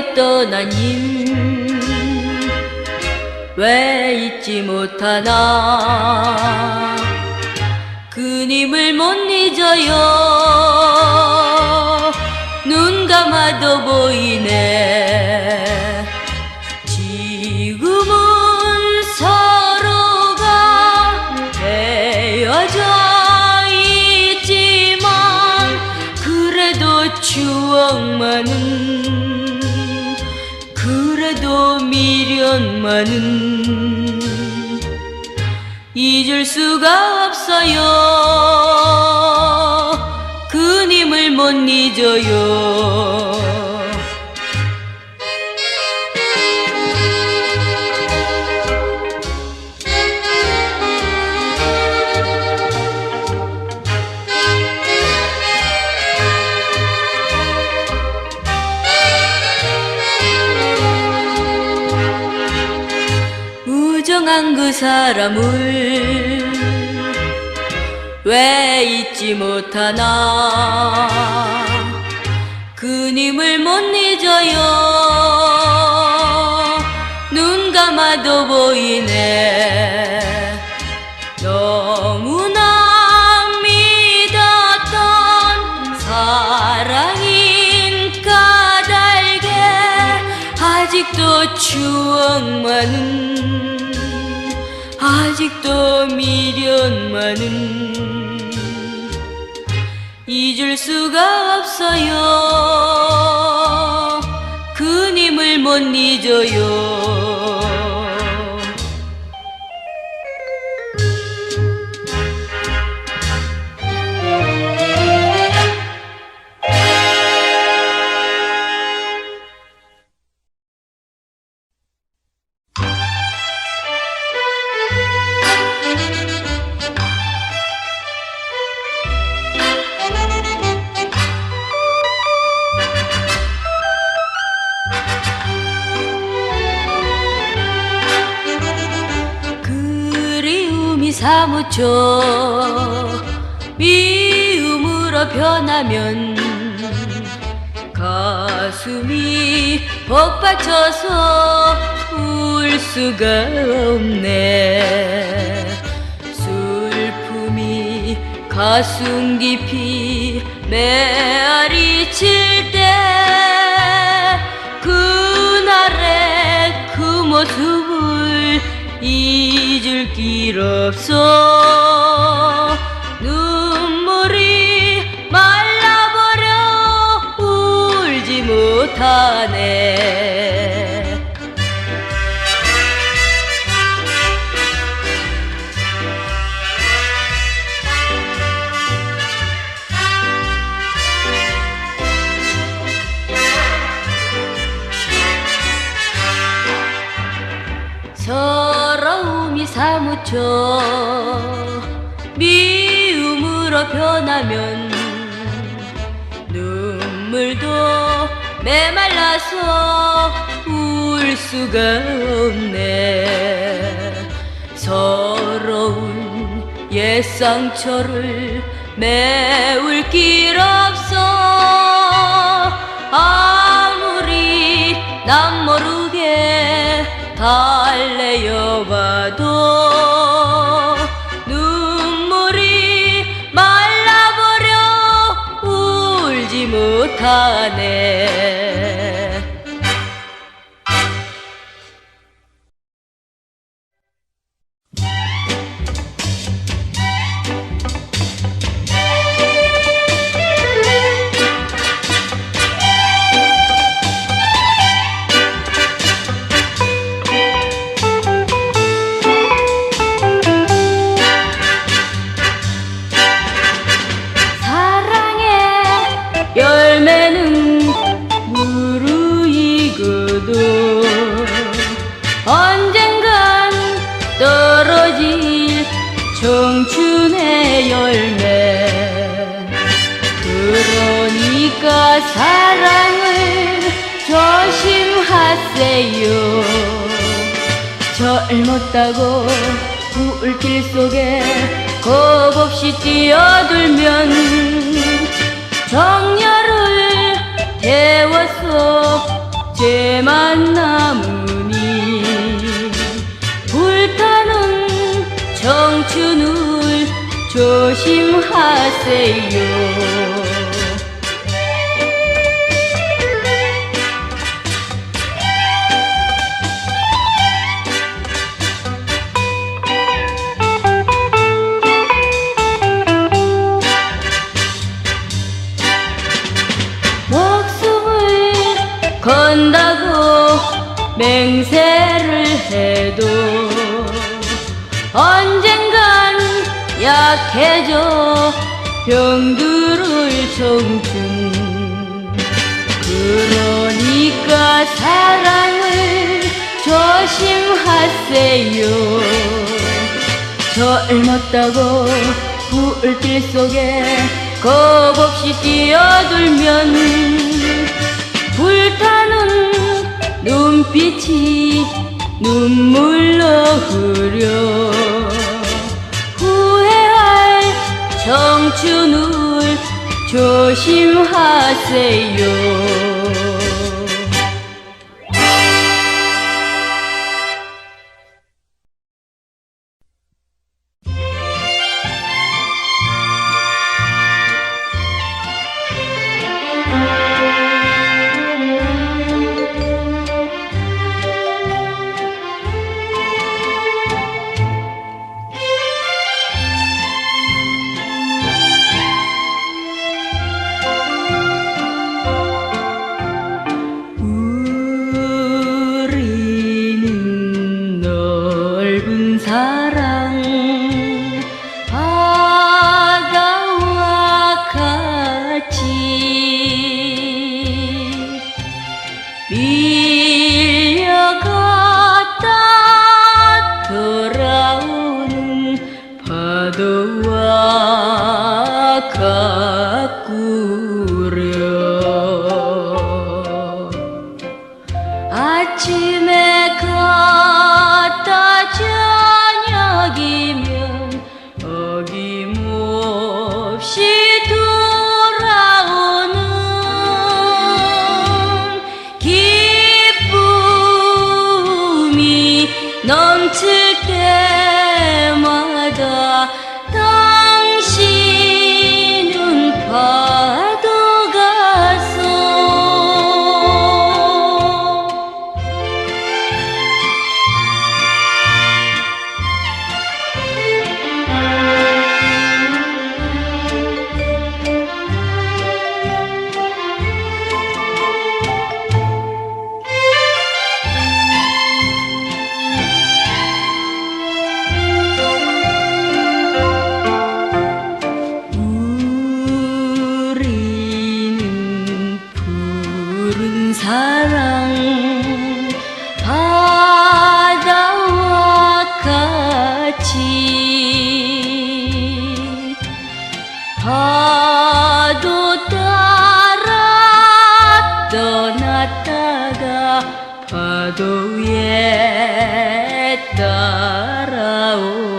못 떠나님. 왜 잊지 못하나? 그님을 못 잊어요. 눈 감아도 보이네. 지금은 서로가 헤어져 있지만 그래도 추억만은 미련만은 잊을 수가 없어요. 그님을 못 잊어요 우정한 그 사람을 왜 잊지 못하나? 그님을 못 잊어요. 눈 감아도 보이네. 너무나 믿었던 사랑인 까닭에 아직도 추억만은 아직도 미련만은 잊을 수가 없어요. 그님을 못 잊어요 사무쳐 미움으로 변하면 가슴이 복받쳐서 울 수가 없네. 슬픔이 가슴 깊이 메아리 칠 없어. 눈물이 말라버려. 울지 못하네 미움으로 변하면 눈물도 메말라서 울 수가 없네. 서러운 옛 상처를 메울 길 없어. 아무리 남 모르게 달래어봐도 못하네 사랑을 조심하세요. 젊었다고 불길 속에 겁없이 뛰어들면 정열을 태워서 제 만남으니 불타는 청춘을 조심하세요 건다고 맹세를 해도 언젠간 약해져 병들을 청춘. 그러니까 사랑을 조심하세요. 젊었다고 불길 속에 겁없이 뛰어들면 불타는 눈빛이 눈물로 흐려. 후회할 청춘을 조심하세요 Be your God. 사랑 바다와 같이 파도 따라 떠났다가 파도에 따라오